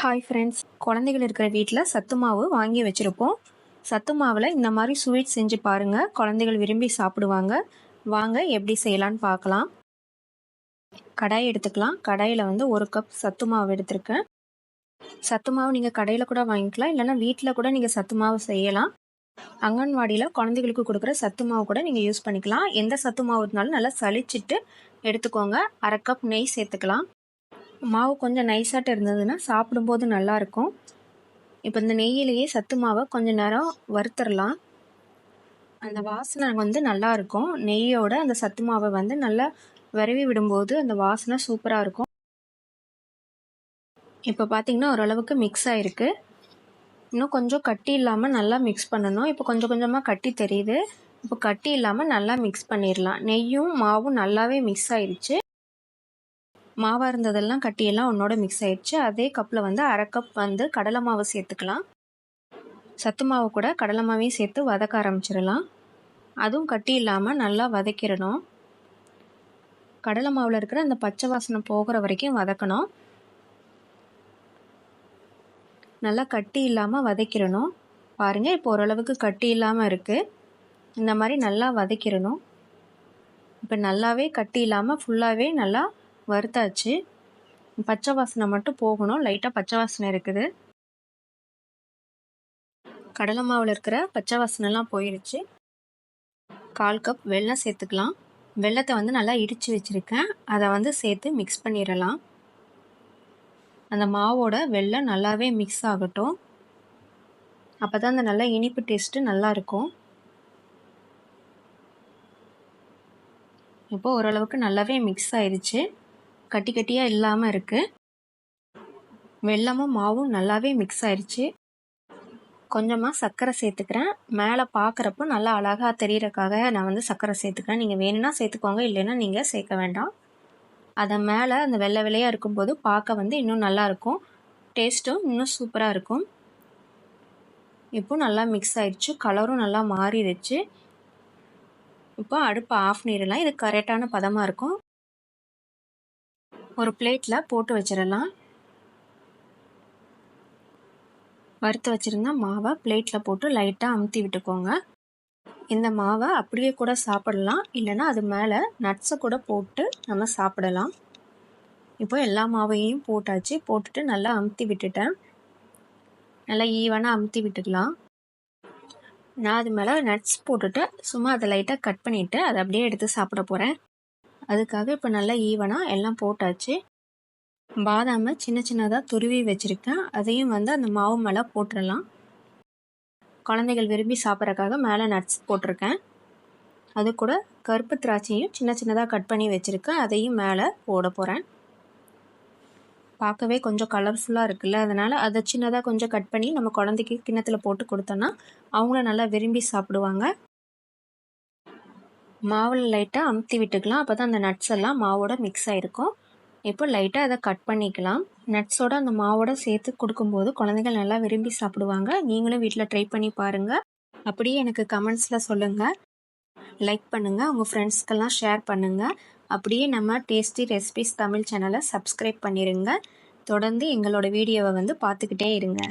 Hi friends குழந்தைகள் இருக்கிற வீட்டில் சத்து மாவு வாங்கி வச்சுருப்போம். சத்து மாவில் இந்த மாதிரி ஸ்வீட் செஞ்சு பாருங்கள் குழந்தைகள் விரும்பி சாப்பிடுவாங்க. வாங்க எப்படி செய்யலான்னு பார்க்கலாம். கடாய் எடுத்துக்கலாம். கடாயில் வந்து ஒரு கப் சத்து மாவு எடுத்திருக்கேன். சத்து மாவு நீங்கள் கடையில் கூட வாங்கிக்கலாம். இல்லைன்னா வீட்டில் கூட நீங்கள் சத்து மாவு செய்யலாம். அங்கன்வாடியில் குழந்தைகளுக்கு கொடுக்குற சத்து மாவு கூட நீங்கள் யூஸ் பண்ணிக்கலாம். எந்த சத்து மாவு இருந்தாலும் நல்லா சளிச்சிட்டு எடுத்துக்கோங்க. அரை கப் நெய் சேர்த்துக்கலாம். மாவு கொஞ்சம் நைஸாட்டு இருந்ததுன்னா சாப்பிடும்போது நல்லாயிருக்கும். இப்போ இந்த நெய்யிலேயே சத்து மாவை கொஞ்சம் நேரம் வறுத்துடலாம். அந்த வாசனை வந்து நல்லாயிருக்கும். நெய்யோட அந்த சத்து மாவை வந்து நல்லா விரவி விடும்போது அந்த வாசனை சூப்பராக இருக்கும் இப்போ பார்த்திங்கன்னா ஓரளவுக்கு மிக்ஸ் ஆகிருக்கு இன்னும் கொஞ்சம் கட்டி இல்லாமல் நல்லா மிக்ஸ் பண்ணணும். இப்போ கொஞ்சம் கொஞ்சமாக கட்டி தெரியுது. இப்போ கட்டி இல்லாமல் நல்லா மிக்ஸ் பண்ணிடலாம். நெய்யும் மாவும் நல்லாவே மிக்ஸ் ஆயிடுச்சு மாவாக இருந்ததெல்லாம் கட்டியெல்லாம் உன்னோட மிக்ஸ் ஆயிடுச்சு. அதே கப்பில் வந்து அரை கப் வந்து கடலை மாவு சேர்த்துக்கலாம். சத்து மாவு கூட கடலை மாவையும் சேர்த்து வதக்க ஆரம்பிச்சிடலாம். அதுவும் கட்டி இல்லாமல் நல்லா வதக்கிடணும். கடலை மாவில் இருக்கிற அந்த பச்சை வாசனை போகிற வரைக்கும் வதக்கணும். நல்லா கட்டி இல்லாமல் வதக்கிடணும். பாருங்கள் இப்போ ஓரளவுக்கு கட்டி இல்லாமல் இருக்குது இந்த மாதிரி நல்லா வதக்கிடணும். இப்போ நல்லாவே கட்டி இல்லாமல் ஃபுல்லாகவே நல்லா வறுத்தாச்சு. பச்சை வாசனை மட்டும் போகணும். லைட்டாக பச்சை வாசனை இருக்குது. கடலை மாவில் இருக்கிற பச்சை வாசனைலாம் போயிடுச்சு. கால் கப் வெல்லம் சேர்த்துக்கலாம். வெள்ளத்தை வந்து நல்லா இடித்து வச்சுருக்கேன். அதை வந்து சேர்த்து மிக்ஸ் பண்ணிடலாம். அந்த மாவோட வெள்ளம் நல்லாவே மிக்ஸ் ஆகட்டும். அப்போ தான் அந்த நல்ல இனிப்பு டேஸ்ட்டு நல்லாயிருக்கும் இப்போ ஓரளவுக்கு நல்லாவே மிக்ஸ் ஆயிடுச்சு கட்டி கட்டியாக இல்லாமல் இருக்குது வெள்ளமும் மாவும் நல்லாவே மிக்ஸ் ஆயிடுச்சு கொஞ்சமாக சர்க்கரை சேர்த்துக்கிறேன். மேலே பார்க்குறப்போ நல்லா அழகாக தெரியறக்காக நான் வந்து சர்க்கரை சேர்த்துக்கிறேன். நீங்கள் வேணும்னா சேர்த்துக்கோங்க இல்லைன்னா நீங்கள் சேர்க்க வேண்டாம். அதை மேலே அந்த வெள்ளை வெள்ளையாக இருக்கும்போது பார்க்க வந்து இன்னும் நல்லாயிருக்கும் டேஸ்ட்டும் இன்னும் சூப்பராக இருக்கும். இப்போ நல்லா மிக்ஸ் ஆயிடுச்சு கலரும் நல்லா மாறிடுச்சு. இப்போ அடுப்பை ஆஃப் பண்ணிடலாம் இது கரெக்டான பதமாக இருக்கும். ஒரு பிளேட்டில் போட்டு வச்சிடலாம். வறுத்து வச்சுருந்தா மாவை பிளேட்டில் போட்டு லைட்டாக அமுத்தி விட்டுக்கோங்க. இந்த மாவை அப்படியே கூட சாப்பிடலாம். இல்லைன்னா அது மேலே நட்ஸை கூட போட்டு நம்ம சாப்பிடலாம். இப்போ எல்லா மாவையும் போட்டாச்சு. போட்டுட்டு நல்லா அமுத்தி விட்டுட்டேன். நல்லா ஈவனாக அமுத்தி விட்டுக்கலாம். நான் அது மேலே நட்ஸ் போட்டுட்டு சும்மா அதை லைட்டாக கட் பண்ணிவிட்டு அதை அப்படியே எடுத்து சாப்பிட போகிறேன் அதுக்காக இப்போ நல்லா ஈவனாக எல்லாம் போட்டாச்சு. பாதாமை சின்ன சின்னதாக துருவி வச்சுருக்கேன். அதையும் வந்து அந்த மாவு மேலே போட்டுடலாம் குழந்தைகள் விரும்பி சாப்பிட்றக்காக மேலே நட்ஸ் போட்டிருக்கேன். அது கூட கருப்பு திராட்சையும் சின்ன சின்னதாக கட் பண்ணி வச்சுருக்கேன். அதையும் மேலே போட போகிறேன் பார்க்கவே கொஞ்சம் கலர்ஃபுல்லாக இருக்குல்ல. அதனால் அதை சின்னதாக கொஞ்சம் கட் பண்ணி நம்ம குழந்தைக்கு கிண்ணத்தில் போட்டு கொடுத்தோன்னா அவங்களும் நல்லா விரும்பி சாப்பிடுவாங்க. மாவில் லைட்டாக அமுத்தி விட்டுக்கலாம். அப்போ தான் அந்த நட்ஸ் எல்லாம் மாவோட மிக்ஸ் ஆகிருக்கும் இப்போ லைட்டாக அதை கட் பண்ணிக்கலாம். நட்ஸோட அந்த மாவோட சேர்த்து கொடுக்கும்போது குழந்தைகள் நல்லா விரும்பி சாப்பிடுவாங்க. நீங்களும் வீட்டில் ட்ரை பண்ணி பாருங்கள் அப்படியே எனக்கு கமெண்ட்ஸில் சொல்லுங்கள் லைக் பண்ணுங்கள் உங்கள் ஃப்ரெண்ட்ஸ்க்கெல்லாம் ஷேர் பண்ணுங்கள் அப்படியே நம்ம டேஸ்டி ரெசிபிஸ் தமிழ் சேனலை சப்ஸ்கிரைப் பண்ணிடுங்க தொடர்ந்து எங்களோட வீடியோவை வந்து பார்த்துக்கிட்டே இருங்க.